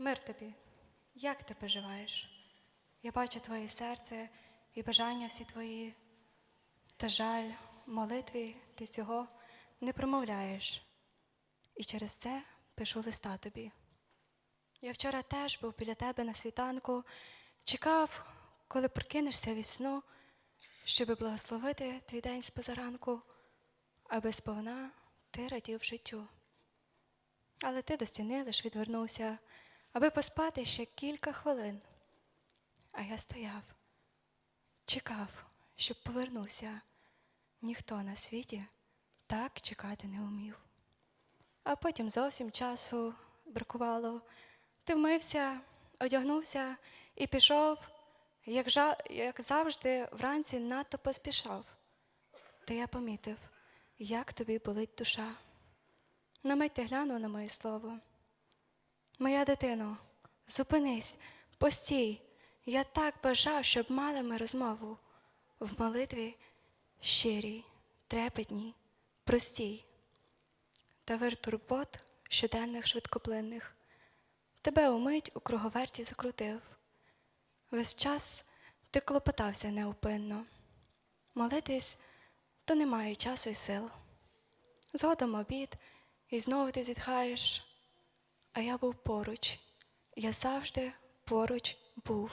Мир тобі, як ти поживаєш? Я бачу твоє серце і бажання всі твої. Та жаль, молитві ти цього не промовляєш. І через це пишу листа тобі. Я вчора теж був біля тебе на світанку, чекав, коли прокинешся від сну, щоби благословити твій день з позаранку, аби сповна ти радів життю. Але ти до стіни лиш відвернувся, аби поспати ще кілька хвилин. А я стояв, чекав, щоб повернувся. Ніхто на світі так чекати не вмів. А потім зовсім часу бракувало. Ти вмився, одягнувся і пішов, як, жа... як завжди, вранці надто поспішав. Та я помітив, як тобі болить душа. На мить ти глянув на моє слово. Моя дитино, зупинись, постій. Я так бажав, щоб мали ми розмову в молитві щирій, трепетній, простій. Та вир турбот щоденних швидкоплинних тебе умить у круговерті закрутив. Весь час ти клопотався неупинно. Молитись то немає часу й сил. Згодом обід, і знову ти зітхаєш. А я був поруч, я завжди поруч був.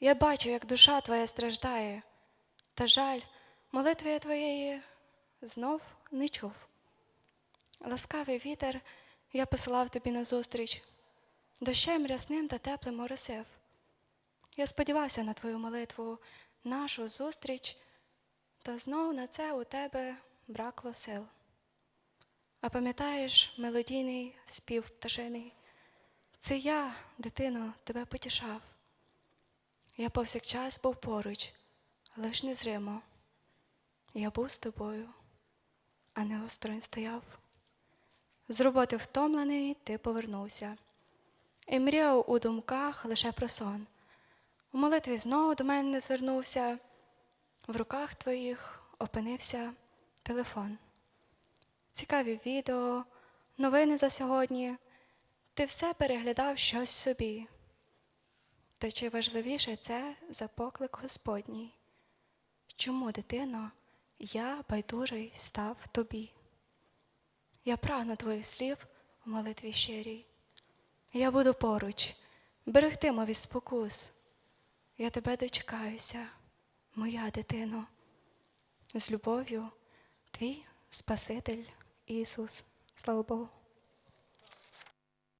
Я бачив, як душа твоя страждає, та жаль, молитви твоєї знов не чув. Ласкавий вітер я посилав тобі назустріч, дощем рясним та теплим оросив. Я сподівався на твою молитву, нашу зустріч, та знов на це у тебе бракло сил. А пам'ятаєш мелодійний спів пташиний? Це я, дитино, тебе потішав. Я повсякчас був поруч, лиш незримо. Я був з тобою, а не осторонь стояв. З роботи втомлений ти повернувся. І мріяв у думках лише про сон. У молитві знову до мене не звернувся. В руках твоїх опинився телефон. Цікаві відео, новини за сьогодні. Ти все переглядав щось собі. Та чи важливіше це за поклик Господній? Чому, дитино, я байдужий став тобі? Я прагну твоїх слів у молитві щирій. Я буду поруч, берегтиму від спокус. Я тебе дочекаюся, моя дитино. З любов'ю, твій Спаситель Ісус. Слава Богу.